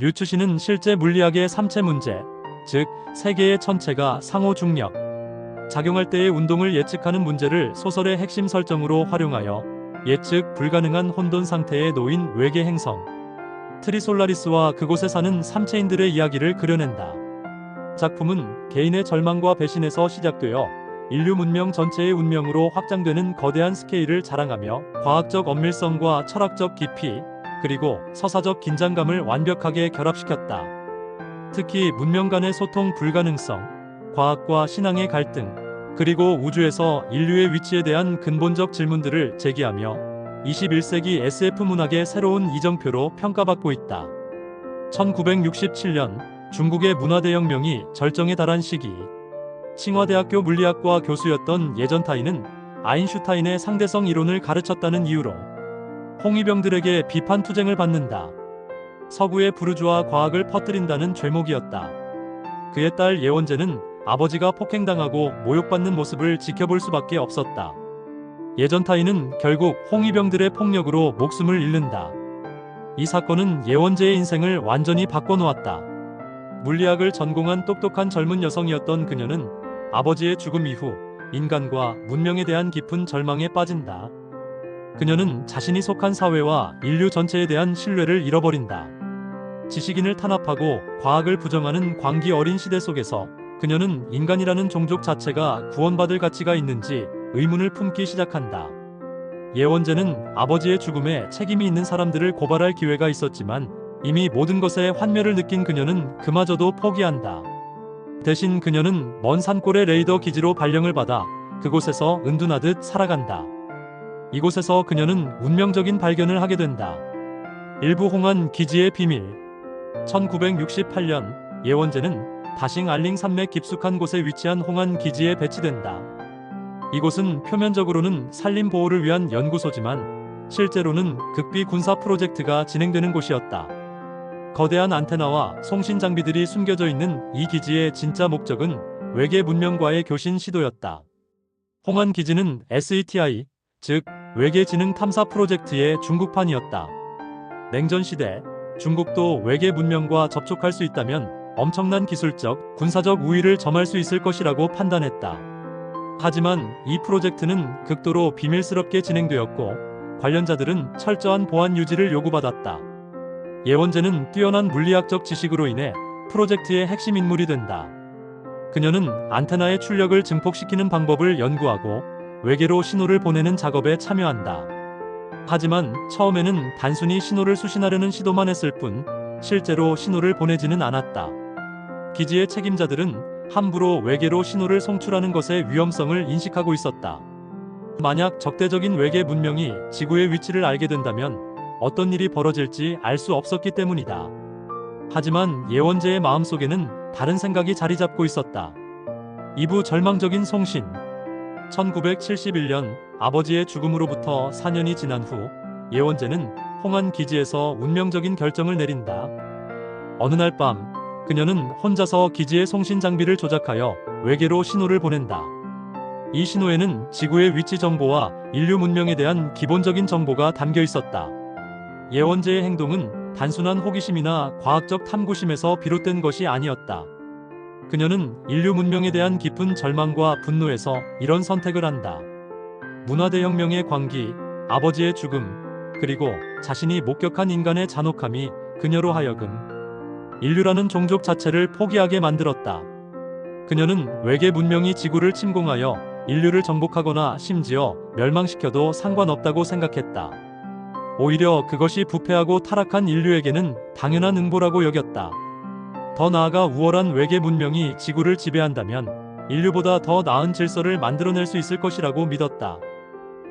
류츠시는 실제 물리학의 삼체 문제, 즉 세계의 천체가 상호 중력, 작용할 때의 운동을 예측하는 문제를 소설의 핵심 설정으로 활용하여 예측 불가능한 혼돈 상태에 놓인 외계 행성 트리솔라리스와 그곳에 사는 삼체인들의 이야기를 그려낸다. 작품은 개인의 절망과 배신에서 시작되어 인류 문명 전체의 운명으로 확장되는 거대한 스케일을 자랑하며 과학적 엄밀성과 철학적 깊이 그리고 서사적 긴장감을 완벽하게 결합시켰다. 특히 문명 간의 소통 불가능성, 과학과 신앙의 갈등, 그리고 우주에서 인류의 위치에 대한 근본적 질문들을 제기하며 21세기 SF 문학의 새로운 이정표로 평가받고 있다. 1967년 중국의 문화대혁명이 절정에 달한 시기 칭화대학교 물리학과 교수였던 예전 타인은 아인슈타인의 상대성 이론을 가르쳤다는 이유로 홍위병들에게 비판 투쟁을 받는다. 서구의 부르주아 과학을 퍼뜨린다는 죄목이었다. 그의 딸 예원재는 아버지가 폭행당하고 모욕받는 모습을 지켜볼 수밖에 없었다. 예전 타인은 결국 홍위병들의 폭력으로 목숨을 잃는다. 이 사건은 예원재의 인생을 완전히 바꿔놓았다. 물리학을 전공한 똑똑한 젊은 여성이었던 그녀는 아버지의 죽음 이후 인간과 문명에 대한 깊은 절망에 빠진다. 그녀는 자신이 속한 사회와 인류 전체에 대한 신뢰를 잃어버린다. 지식인을 탄압하고 과학을 부정하는 광기 어린 시대 속에서 그녀는 인간이라는 종족 자체가 구원받을 가치가 있는지 의문을 품기 시작한다. 예원재는 아버지의 죽음에 책임이 있는 사람들을 고발할 기회가 있었지만 이미 모든 것에 환멸을 느낀 그녀는 그마저도 포기한다. 대신 그녀는 먼 산골의 레이더 기지로 발령을 받아 그곳에서 은둔하듯 살아간다. 이곳에서 그녀는 운명적인 발견을 하게 된다. 일부 홍안 기지의 비밀. 1968년 예원재는 다싱 알링 산맥 깊숙한 곳에 위치한 홍안 기지에 배치된다. 이곳은 표면적으로는 산림 보호를 위한 연구소지만 실제로는 극비 군사 프로젝트가 진행되는 곳이었다. 거대한 안테나와 송신 장비들이 숨겨져 있는 이 기지의 진짜 목적은 외계 문명과의 교신 시도였다. 홍안 기지는 SETI, 즉 외계 지능 탐사 프로젝트의 중국판이었다. 냉전 시대 중국도 외계 문명과 접촉할 수 있다면 엄청난 기술적, 군사적 우위를 점할 수 있을 것이라고 판단했다. 하지만 이 프로젝트는 극도로 비밀스럽게 진행되었고 관련자들은 철저한 보안 유지를 요구받았다. 예원재는 뛰어난 물리학적 지식으로 인해 프로젝트의 핵심 인물이 된다. 그녀는 안테나의 출력을 증폭시키는 방법을 연구하고 외계로 신호를 보내는 작업에 참여한다. 하지만 처음에는 단순히 신호를 수신하려는 시도만 했을 뿐 실제로 신호를 보내지는 않았다. 기지의 책임자들은 함부로 외계로 신호를 송출하는 것의 위험성을 인식하고 있었다. 만약 적대적인 외계 문명이 지구의 위치를 알게 된다면 어떤 일이 벌어질지 알 수 없었기 때문이다. 하지만 예원재의 마음속에는 다른 생각이 자리 잡고 있었다. 이부 절망적인 송신. 1971년 아버지의 죽음으로부터 4년이 지난 후 예원재는 홍안 기지에서 운명적인 결정을 내린다. 어느 날 밤 그녀는 혼자서 기지의 송신 장비를 조작하여 외계로 신호를 보낸다. 이 신호에는 지구의 위치 정보와 인류 문명에 대한 기본적인 정보가 담겨 있었다. 예원재의 행동은 단순한 호기심이나 과학적 탐구심에서 비롯된 것이 아니었다. 그녀는 인류 문명에 대한 깊은 절망과 분노에서 이런 선택을 한다. 문화대혁명의 광기, 아버지의 죽음, 그리고 자신이 목격한 인간의 잔혹함이 그녀로 하여금 인류라는 종족 자체를 포기하게 만들었다. 그녀는 외계 문명이 지구를 침공하여 인류를 정복하거나 심지어 멸망시켜도 상관없다고 생각했다. 오히려 그것이 부패하고 타락한 인류에게는 당연한 응보라고 여겼다. 더 나아가 우월한 외계 문명이 지구를 지배한다면 인류보다 더 나은 질서를 만들어낼 수 있을 것이라고 믿었다.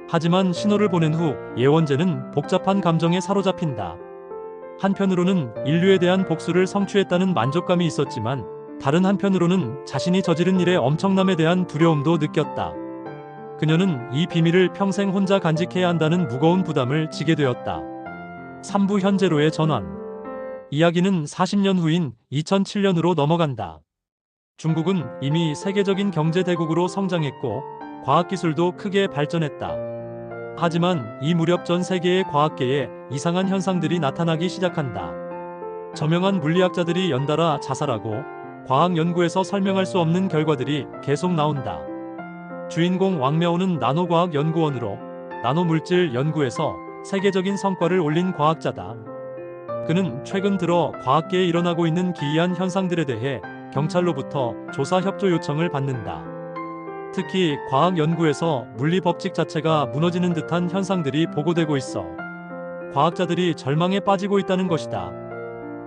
하지만 신호를 보낸 후 예원재는 복잡한 감정에 사로잡힌다. 한편으로는 인류에 대한 복수를 성취했다는 만족감이 있었지만 다른 한편으로는 자신이 저지른 일의 엄청남에 대한 두려움도 느꼈다. 그녀는 이 비밀을 평생 혼자 간직해야 한다는 무거운 부담을 지게 되었다. 3부 현재로의 전환. 이야기는 40년 후인 2007년으로 넘어간다. 중국은 이미 세계적인 경제 대국으로 성장했고 과학기술도 크게 발전했다. 하지만 이 무렵 전 세계의 과학계에 이상한 현상들이 나타나기 시작한다. 저명한 물리학자들이 연달아 자살하고 과학 연구에서 설명할 수 없는 결과들이 계속 나온다. 주인공 왕명호는 나노과학 연구원으로 나노물질 연구에서 세계적인 성과를 올린 과학자다. 그는 최근 들어 과학계에 일어나고 있는 기이한 현상들에 대해 경찰로부터 조사 협조 요청을 받는다. 특히 과학 연구에서 물리 법칙 자체가 무너지는 듯한 현상들이 보고되고 있어 과학자들이 절망에 빠지고 있다는 것이다.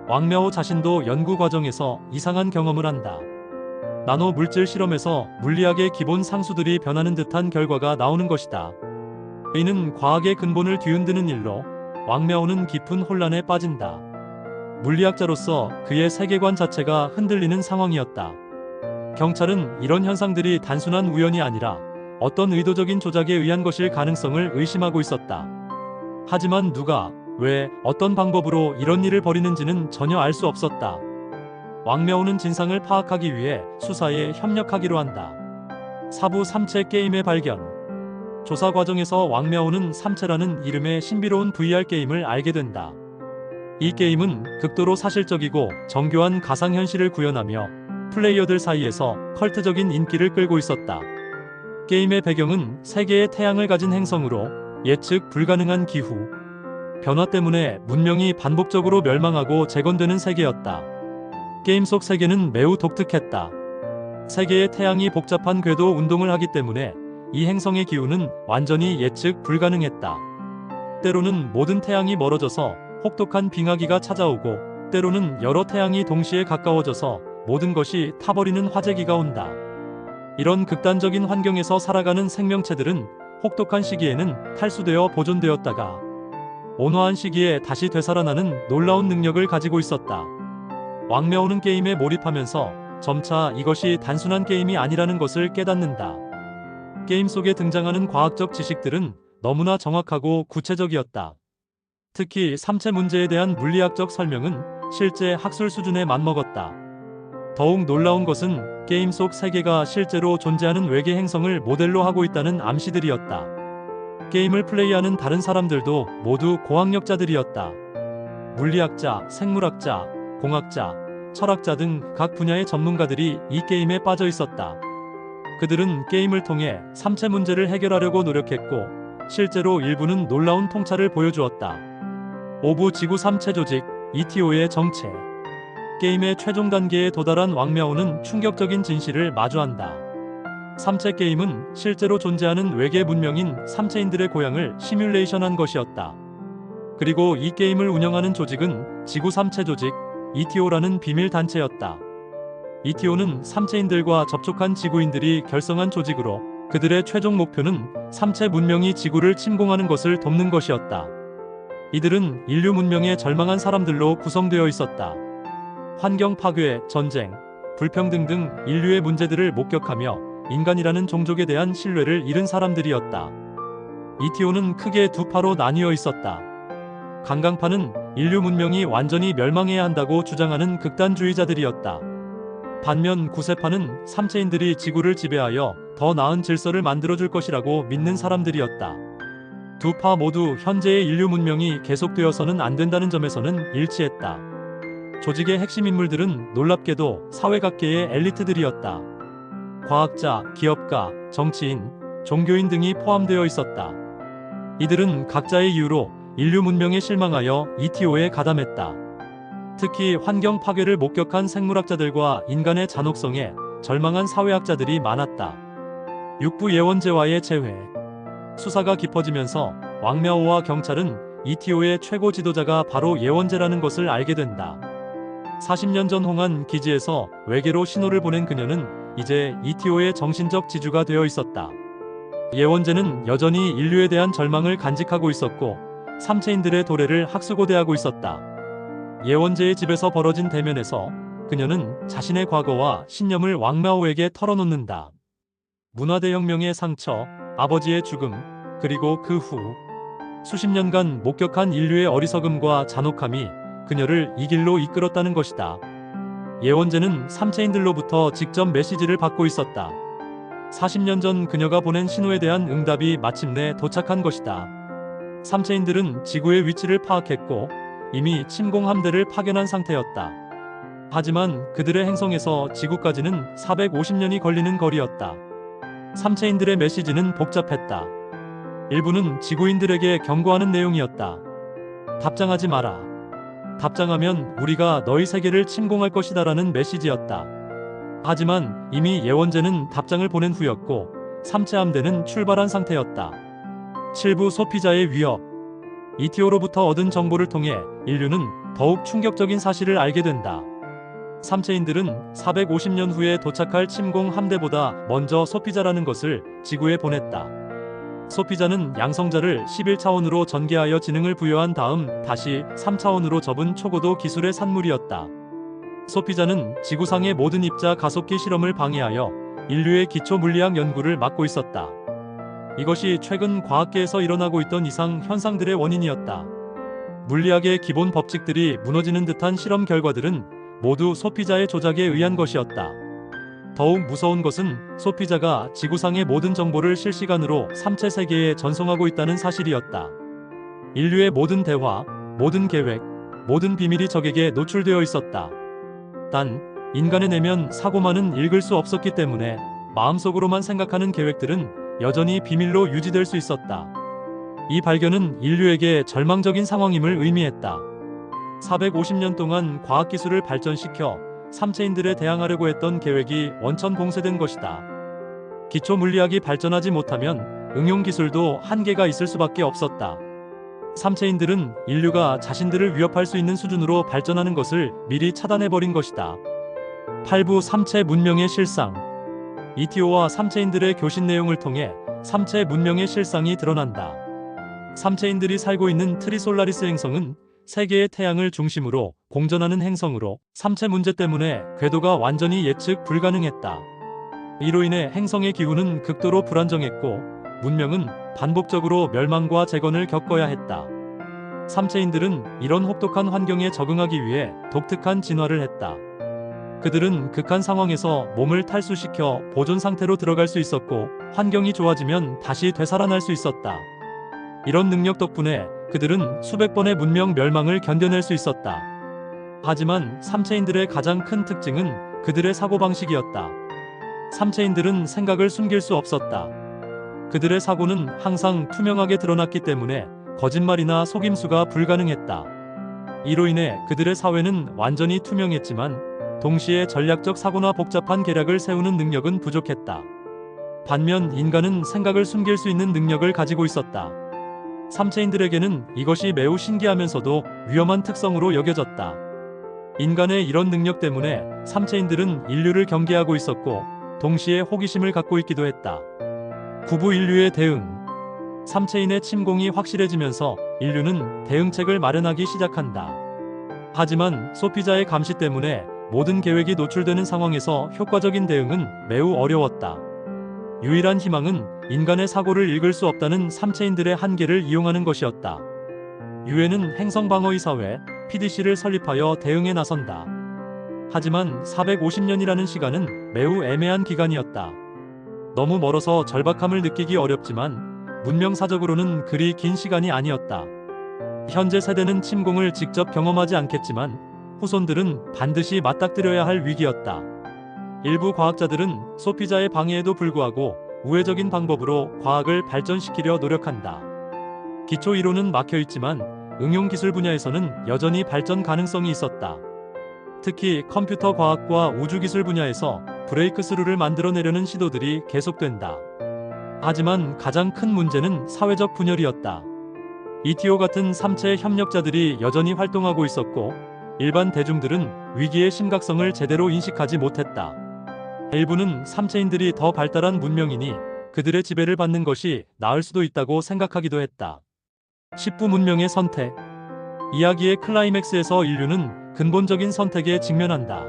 왕명호 자신도 연구 과정에서 이상한 경험을 한다. 나노 물질 실험에서 물리학의 기본 상수들이 변하는 듯한 결과가 나오는 것이다. 이는 과학의 근본을 뒤흔드는 일로 왕명호는 깊은 혼란에 빠진다. 물리학자로서 그의 세계관 자체가 흔들리는 상황이었다. 경찰은 이런 현상들이 단순한 우연이 아니라 어떤 의도적인 조작에 의한 것일 가능성을 의심하고 있었다. 하지만 누가, 왜, 어떤 방법으로 이런 일을 벌이는지는 전혀 알 수 없었다. 왕명호는 진상을 파악하기 위해 수사에 협력하기로 한다. 사부 삼체 게임의 발견. 조사 과정에서 왕명호는 삼체라는 이름의 신비로운 VR 게임을 알게 된다. 이 게임은 극도로 사실적이고 정교한 가상현실을 구현하며 플레이어들 사이에서 컬트적인 인기를 끌고 있었다. 게임의 배경은 세계의 태양을 가진 행성으로 예측 불가능한 기후, 변화 때문에 문명이 반복적으로 멸망하고 재건되는 세계였다. 게임 속 세계는 매우 독특했다. 세계의 태양이 복잡한 궤도 운동을 하기 때문에 이 행성의 기후는 완전히 예측 불가능했다. 때로는 모든 태양이 멀어져서 혹독한 빙하기가 찾아오고 때로는 여러 태양이 동시에 가까워져서 모든 것이 타버리는 화재기가 온다. 이런 극단적인 환경에서 살아가는 생명체들은 혹독한 시기에는 탈수되어 보존되었다가 온화한 시기에 다시 되살아나는 놀라운 능력을 가지고 있었다. 왕명호는 게임에 몰입하면서 점차 이것이 단순한 게임이 아니라는 것을 깨닫는다. 게임 속에 등장하는 과학적 지식들은 너무나 정확하고 구체적이었다. 특히 삼체 문제에 대한 물리학적 설명은 실제 학술 수준에 맞먹었다. 더욱 놀라운 것은 게임 속 세계가 실제로 존재하는 외계 행성을 모델로 하고 있다는 암시들이었다. 게임을 플레이하는 다른 사람들도 모두 고학력자들이었다. 물리학자, 생물학자, 공학자, 철학자 등 각 분야의 전문가들이 이 게임에 빠져 있었다. 그들은 게임을 통해 삼체 문제를 해결하려고 노력했고, 실제로 일부는 놀라운 통찰을 보여주었다. 오부 지구 삼체 조직, ETO의 정체. 게임의 최종 단계에 도달한 왕명호는 충격적인 진실을 마주한다. 삼체 게임은 실제로 존재하는 외계 문명인 삼체인들의 고향을 시뮬레이션한 것이었다. 그리고 이 게임을 운영하는 조직은 지구 삼체 조직, ETO라는 비밀 단체였다. ETO는 삼체인들과 접촉한 지구인들이 결성한 조직으로 그들의 최종 목표는 삼체 문명이 지구를 침공하는 것을 돕는 것이었다. 이들은 인류 문명에 절망한 사람들로 구성되어 있었다. 환경 파괴, 전쟁, 불평등 등 인류의 문제들을 목격하며 인간이라는 종족에 대한 신뢰를 잃은 사람들이었다. ETO는 크게 두 파로 나뉘어 있었다. 강강파는 인류 문명이 완전히 멸망해야 한다고 주장하는 극단주의자들이었다. 반면 구세파는 삼체인들이 지구를 지배하여 더 나은 질서를 만들어줄 것이라고 믿는 사람들이었다. 두 파 모두 현재의 인류 문명이 계속되어서는 안 된다는 점에서는 일치했다. 조직의 핵심 인물들은 놀랍게도 사회각계의 엘리트들이었다. 과학자, 기업가, 정치인, 종교인 등이 포함되어 있었다. 이들은 각자의 이유로 인류 문명에 실망하여 ETO에 가담했다. 특히 환경 파괴를 목격한 생물학자들과 인간의 잔혹성에 절망한 사회학자들이 많았다. 육부 예원제와의 재회. 수사가 깊어지면서 왕명호와 경찰은 ETO의 최고 지도자가 바로 예원제라는 것을 알게 된다. 40년 전 홍한 기지에서 외계로 신호를 보낸 그녀는 이제 ETO의 정신적 지주가 되어 있었다. 예원제는 여전히 인류에 대한 절망을 간직하고 있었고 삼체인들의 도래를 학수고대하고 있었다. 예원제의 집에서 벌어진 대면에서 그녀는 자신의 과거와 신념을 왕마오에게 털어놓는다. 문화대혁명의 상처, 아버지의 죽음, 그리고 그 후 수십 년간 목격한 인류의 어리석음과 잔혹함이 그녀를 이 길로 이끌었다는 것이다. 예원제는 삼체인들로부터 직접 메시지를 받고 있었다. 40년 전 그녀가 보낸 신호에 대한 응답이 마침내 도착한 것이다. 삼체인들은 지구의 위치를 파악했고 이미 침공 함대를 파견한 상태였다. 하지만 그들의 행성에서 지구까지는 450년이 걸리는 거리였다. 삼체인들의 메시지는 복잡했다. 일부는 지구인들에게 경고하는 내용이었다. 답장하지 마라. 답장하면 우리가 너희 세계를 침공할 것이다라는 메시지였다. 하지만 이미 예원제는 답장을 보낸 후였고 삼체 함대는 출발한 상태였다. 7부 소피자의 위협 이티오로부터 얻은 정보를 통해 인류는 더욱 충격적인 사실을 알게 된다. 삼체인들은 450년 후에 도착할 침공 함대보다 먼저 소피자라는 것을 지구에 보냈다. 소피자는 양성자를 11차원으로 전개하여 지능을 부여한 다음 다시 3차원으로 접은 초고도 기술의 산물이었다. 소피자는 지구상의 모든 입자 가속기 실험을 방해하여 인류의 기초 물리학 연구를 막고 있었다. 이것이 최근 과학계에서 일어나고 있던 이상 현상들의 원인이었다. 물리학의 기본 법칙들이 무너지는 듯한 실험 결과들은 모두 소피자의 조작에 의한 것이었다. 더욱 무서운 것은 소피자가 지구상의 모든 정보를 실시간으로 삼체 세계에 전송하고 있다는 사실이었다. 인류의 모든 대화, 모든 계획, 모든 비밀이 적에게 노출되어 있었다. 단, 인간의 내면 사고만은 읽을 수 없었기 때문에 마음속으로만 생각하는 계획들은 여전히 비밀로 유지될 수 있었다. 이 발견은 인류에게 절망적인 상황임을 의미했다. 450년 동안 과학기술을 발전시켜 삼체인들에 대항하려고 했던 계획이 원천 봉쇄된 것이다. 기초 물리학이 발전하지 못하면 응용 기술도 한계가 있을 수밖에 없었다. 삼체인들은 인류가 자신들을 위협할 수 있는 수준으로 발전하는 것을 미리 차단해버린 것이다. 8부 삼체 문명의 실상 이티오와 삼체인들의 교신 내용을 통해 삼체 문명의 실상이 드러난다. 삼체인들이 살고 있는 트리솔라리스 행성은 세계의 태양을 중심으로 공전하는 행성으로 삼체 문제 때문에 궤도가 완전히 예측 불가능했다. 이로 인해 행성의 기후는 극도로 불안정했고 문명은 반복적으로 멸망과 재건을 겪어야 했다. 삼체인들은 이런 혹독한 환경에 적응하기 위해 독특한 진화를 했다. 그들은 극한 상황에서 몸을 탈수시켜 보존 상태로 들어갈 수 있었고 환경이 좋아지면 다시 되살아날 수 있었다. 이런 능력 덕분에 그들은 수백 번의 문명 멸망을 견뎌낼 수 있었다. 하지만 삼체인들의 가장 큰 특징은 그들의 사고방식이었다. 삼체인들은 생각을 숨길 수 없었다. 그들의 사고는 항상 투명하게 드러났기 때문에 거짓말이나 속임수가 불가능했다. 이로 인해 그들의 사회는 완전히 투명했지만 동시에 전략적 사고나 복잡한 계략을 세우는 능력은 부족했다. 반면 인간은 생각을 숨길 수 있는 능력을 가지고 있었다. 삼체인들에게는 이것이 매우 신기하면서도 위험한 특성으로 여겨졌다. 인간의 이런 능력 때문에 삼체인들은 인류를 경계하고 있었고 동시에 호기심을 갖고 있기도 했다. 구부 인류의 대응 삼체인의 침공이 확실해지면서 인류는 대응책을 마련하기 시작한다. 하지만 소피자의 감시 때문에 모든 계획이 노출되는 상황에서 효과적인 대응은 매우 어려웠다. 유일한 희망은 인간의 사고를 읽을 수 없다는 삼체인들의 한계를 이용하는 것이었다. 유엔은 행성방어이사회 PDC를 설립하여 대응에 나선다. 하지만 450년이라는 시간은 매우 애매한 기간이었다. 너무 멀어서 절박함을 느끼기 어렵지만 문명사적으로는 그리 긴 시간이 아니었다. 현재 세대는 침공을 직접 경험하지 않겠지만 후손들은 반드시 맞닥뜨려야 할 위기였다. 일부 과학자들은 소피자의 방해에도 불구하고 우회적인 방법으로 과학을 발전시키려 노력한다. 기초 이론은 막혀 있지만 응용 기술 분야에서는 여전히 발전 가능성이 있었다. 특히 컴퓨터 과학과 우주 기술 분야에서 브레이크스루를 만들어내려는 시도들이 계속된다. 하지만 가장 큰 문제는 사회적 분열이었다. 이티오 같은 삼체 협력자들이 여전히 활동하고 있었고 일반 대중들은 위기의 심각성을 제대로 인식하지 못했다. 일부는 삼체인들이 더 발달한 문명이니 그들의 지배를 받는 것이 나을 수도 있다고 생각하기도 했다. 10부 문명의 선택 이야기의 클라이맥스에서 인류는 근본적인 선택에 직면한다.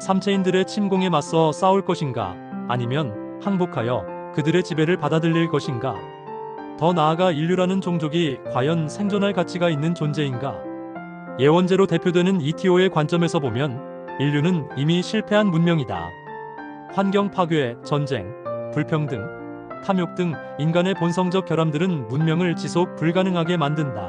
삼체인들의 침공에 맞서 싸울 것인가 아니면 항복하여 그들의 지배를 받아들일 것인가 더 나아가 인류라는 종족이 과연 생존할 가치가 있는 존재인가 예원제로 대표되는 ETO의 관점에서 보면 인류는 이미 실패한 문명이다. 환경 파괴, 전쟁, 불평등, 탐욕 등 인간의 본성적 결함들은 문명을 지속 불가능하게 만든다.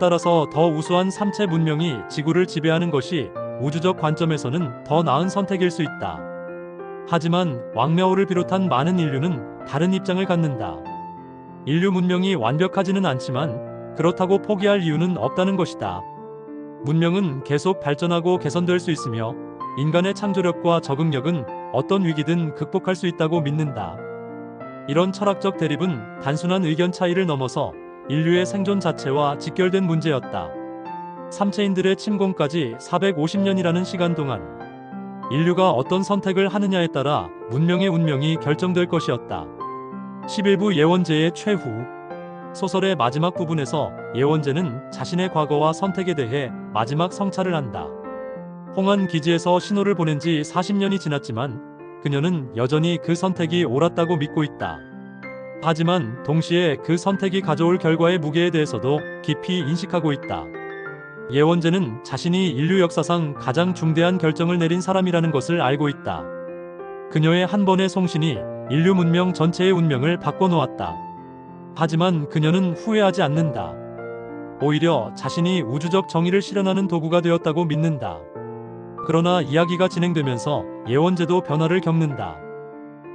따라서 더 우수한 삼체 문명이 지구를 지배하는 것이 우주적 관점에서는 더 나은 선택일 수 있다. 하지만 왕묘호를 비롯한 많은 인류는 다른 입장을 갖는다. 인류 문명이 완벽하지는 않지만 그렇다고 포기할 이유는 없다는 것이다. 문명은 계속 발전하고 개선될 수 있으며 인간의 창조력과 적응력은 어떤 위기든 극복할 수 있다고 믿는다. 이런 철학적 대립은 단순한 의견 차이를 넘어서 인류의 생존 자체와 직결된 문제였다. 삼체인들의 침공까지 450년이라는 시간 동안 인류가 어떤 선택을 하느냐에 따라 문명의 운명이 결정될 것이었다. 11부 예원제의 최후 소설의 마지막 부분에서 예원제는 자신의 과거와 선택에 대해 마지막 성찰을 한다. 홍안 기지에서 신호를 보낸 지 40년이 지났지만 그녀는 여전히 그 선택이 옳았다고 믿고 있다. 하지만 동시에 그 선택이 가져올 결과의 무게에 대해서도 깊이 인식하고 있다. 예원제는 자신이 인류 역사상 가장 중대한 결정을 내린 사람이라는 것을 알고 있다. 그녀의 한 번의 송신이 인류 문명 전체의 운명을 바꿔놓았다. 하지만 그녀는 후회하지 않는다. 오히려 자신이 우주적 정의를 실현하는 도구가 되었다고 믿는다. 그러나 이야기가 진행되면서 예원제도 변화를 겪는다.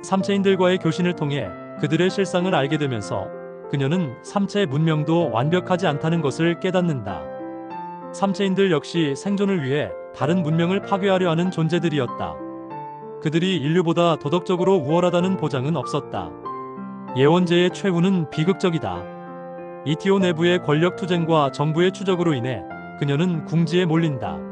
삼체인들과의 교신을 통해 그들의 실상을 알게 되면서 그녀는 삼체 문명도 완벽하지 않다는 것을 깨닫는다. 삼체인들 역시 생존을 위해 다른 문명을 파괴하려 하는 존재들이었다. 그들이 인류보다 도덕적으로 우월하다는 보장은 없었다. 예원제의 최후는 비극적이다. 이티오 내부의 권력 투쟁과 정부의 추적으로 인해 그녀는 궁지에 몰린다.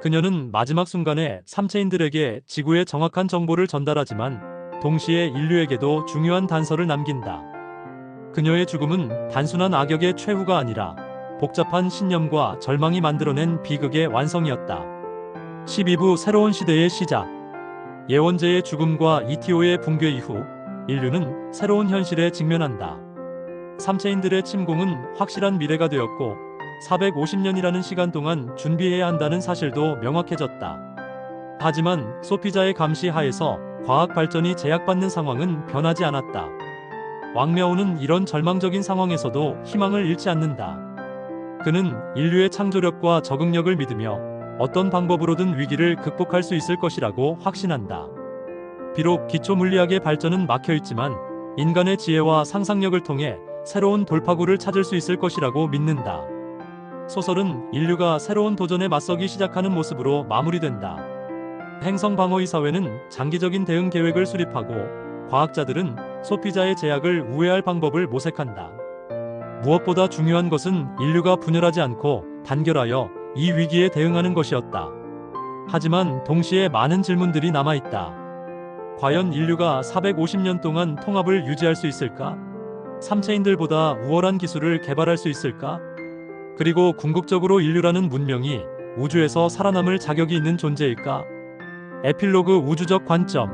그녀는 마지막 순간에 삼체인들에게 지구의 정확한 정보를 전달하지만 동시에 인류에게도 중요한 단서를 남긴다. 그녀의 죽음은 단순한 악역의 최후가 아니라 복잡한 신념과 절망이 만들어낸 비극의 완성이었다. 12부 새로운 시대의 시작. 예원제의 죽음과 이티오의 붕괴 이후 인류는 새로운 현실에 직면한다. 삼체인들의 침공은 확실한 미래가 되었고 450년이라는 시간 동안 준비해야 한다는 사실도 명확해졌다. 하지만 소피자의 감시 하에서 과학 발전이 제약받는 상황은 변하지 않았다. 왕묘우는 이런 절망적인 상황에서도 희망을 잃지 않는다. 그는 인류의 창조력과 적응력을 믿으며 어떤 방법으로든 위기를 극복할 수 있을 것이라고 확신한다. 비록 기초 물리학의 발전은 막혀 있지만 인간의 지혜와 상상력을 통해 새로운 돌파구를 찾을 수 있을 것이라고 믿는다. 소설은 인류가 새로운 도전에 맞서기 시작하는 모습으로 마무리된다. 행성 방어의 사회는 장기적인 대응 계획을 수립하고 과학자들은 소피자의 제약을 우회할 방법을 모색한다. 무엇보다 중요한 것은 인류가 분열하지 않고 단결하여 이 위기에 대응하는 것이었다. 하지만 동시에 많은 질문들이 남아있다. 과연 인류가 450년 동안 통합을 유지할 수 있을까? 삼체인들보다 우월한 기술을 개발할 수 있을까? 그리고 궁극적으로 인류라는 문명이 우주에서 살아남을 자격이 있는 존재일까? 에필로그 우주적 관점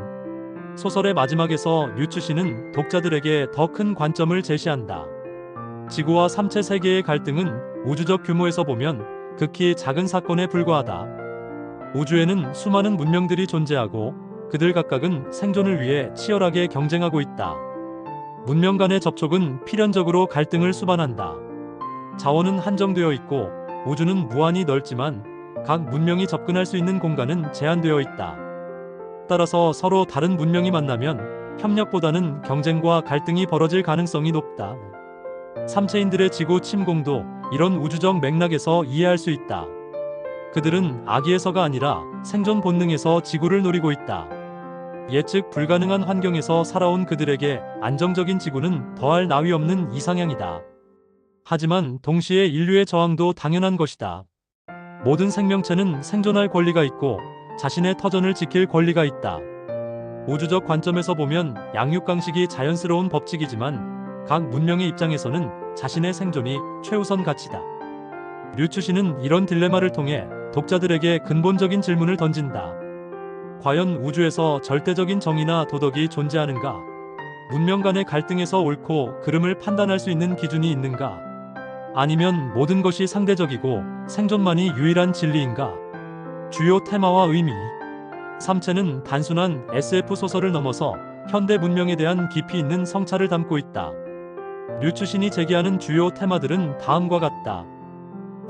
소설의 마지막에서 류츠시는 독자들에게 더 큰 관점을 제시한다. 지구와 삼체 세계의 갈등은 우주적 규모에서 보면 극히 작은 사건에 불과하다. 우주에는 수많은 문명들이 존재하고 그들 각각은 생존을 위해 치열하게 경쟁하고 있다. 문명 간의 접촉은 필연적으로 갈등을 수반한다. 자원은 한정되어 있고 우주는 무한히 넓지만 각 문명이 접근할 수 있는 공간은 제한되어 있다. 따라서 서로 다른 문명이 만나면 협력보다는 경쟁과 갈등이 벌어질 가능성이 높다. 삼체인들의 지구 침공도 이런 우주적 맥락에서 이해할 수 있다. 그들은 악의에서가 아니라 생존 본능에서 지구를 노리고 있다. 예측 불가능한 환경에서 살아온 그들에게 안정적인 지구는 더할 나위 없는 이상향이다. 하지만 동시에 인류의 저항도 당연한 것이다. 모든 생명체는 생존할 권리가 있고 자신의 터전을 지킬 권리가 있다. 우주적 관점에서 보면 양육강식이 자연스러운 법칙이지만 각 문명의 입장에서는 자신의 생존이 최우선 가치다. 류추시는 이런 딜레마를 통해 독자들에게 근본적인 질문을 던진다. 과연 우주에서 절대적인 정의나 도덕이 존재하는가? 문명 간의 갈등에서 옳고 그름을 판단할 수 있는 기준이 있는가? 아니면 모든 것이 상대적이고 생존만이 유일한 진리인가? 주요 테마와 의미. 삼체는 단순한 SF 소설을 넘어서 현대 문명에 대한 깊이 있는 성찰을 담고 있다. 류추신이 제기하는 주요 테마들은 다음과 같다.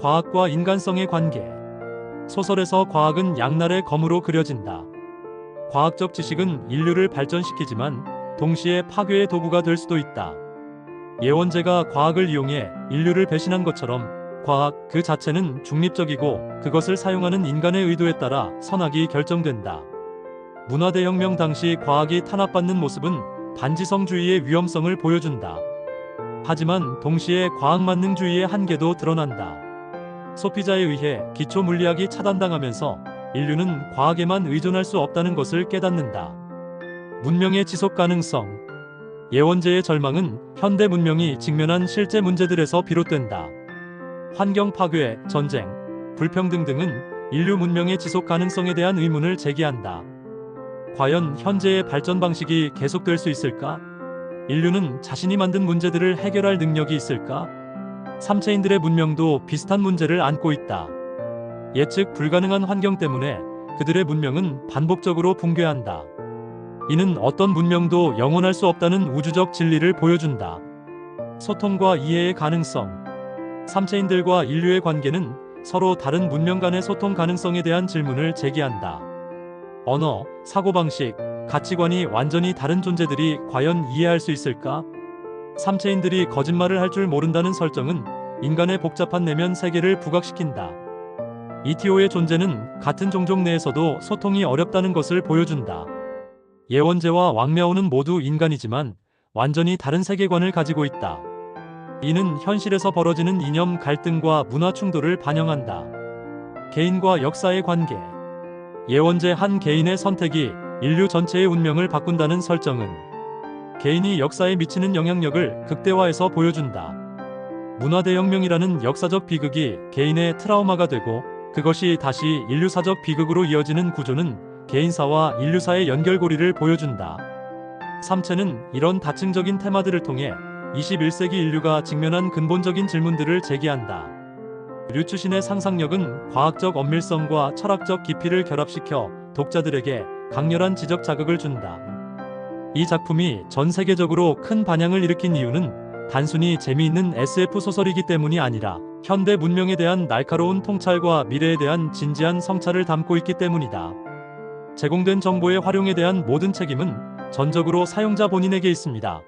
과학과 인간성의 관계. 소설에서 과학은 양날의 검으로 그려진다. 과학적 지식은 인류를 발전시키지만 동시에 파괴의 도구가 될 수도 있다. 예원제가 과학을 이용해 인류를 배신한 것처럼 과학 그 자체는 중립적이고 그것을 사용하는 인간의 의도에 따라 선악이 결정된다. 문화대혁명 당시 과학이 탄압받는 모습은 반지성주의의 위험성을 보여준다. 하지만 동시에 과학만능주의의 한계도 드러난다. 소피자에 의해 기초 물리학이 차단당하면서 인류는 과학에만 의존할 수 없다는 것을 깨닫는다. 문명의 지속 가능성. 예원제의 절망은 현대 문명이 직면한 실제 문제들에서 비롯된다. 환경 파괴, 전쟁, 불평등 등은 인류 문명의 지속 가능성에 대한 의문을 제기한다. 과연 현재의 발전 방식이 계속될 수 있을까? 인류는 자신이 만든 문제들을 해결할 능력이 있을까? 삼체인들의 문명도 비슷한 문제를 안고 있다. 예측 불가능한 환경 때문에 그들의 문명은 반복적으로 붕괴한다. 이는 어떤 문명도 영원할 수 없다는 우주적 진리를 보여준다. 소통과 이해의 가능성. 삼체인들과 인류의 관계는 서로 다른 문명 간의 소통 가능성에 대한 질문을 제기한다. 언어, 사고방식, 가치관이 완전히 다른 존재들이 과연 이해할 수 있을까? 삼체인들이 거짓말을 할 줄 모른다는 설정은 인간의 복잡한 내면 세계를 부각시킨다. 이티오의 존재는 같은 종족 내에서도 소통이 어렵다는 것을 보여준다. 예원제와 왕мя오는 모두 인간이지만 완전히 다른 세계관을 가지고 있다. 이는 현실에서 벌어지는 이념 갈등과 문화 충돌을 반영한다. 개인과 역사의 관계. 예원제 한 개인의 선택이 인류 전체의 운명을 바꾼다는 설정은 개인이 역사에 미치는 영향력을 극대화해서 보여준다. 문화대혁명이라는 역사적 비극이 개인의 트라우마가 되고 그것이 다시 인류사적 비극으로 이어지는 구조는 개인사와 인류사의 연결고리를 보여준다. 삼체는 이런 다층적인 테마들을 통해 21세기 인류가 직면한 근본적인 질문들을 제기한다. 류추신의 상상력은 과학적 엄밀성과 철학적 깊이를 결합시켜 독자들에게 강렬한 지적 자극을 준다. 이 작품이 전 세계적으로 큰 반향을 일으킨 이유는 단순히 재미있는 SF 소설이기 때문이 아니라 현대 문명에 대한 날카로운 통찰과 미래에 대한 진지한 성찰을 담고 있기 때문이다. 제공된 정보의 활용에 대한 모든 책임은 전적으로 사용자 본인에게 있습니다.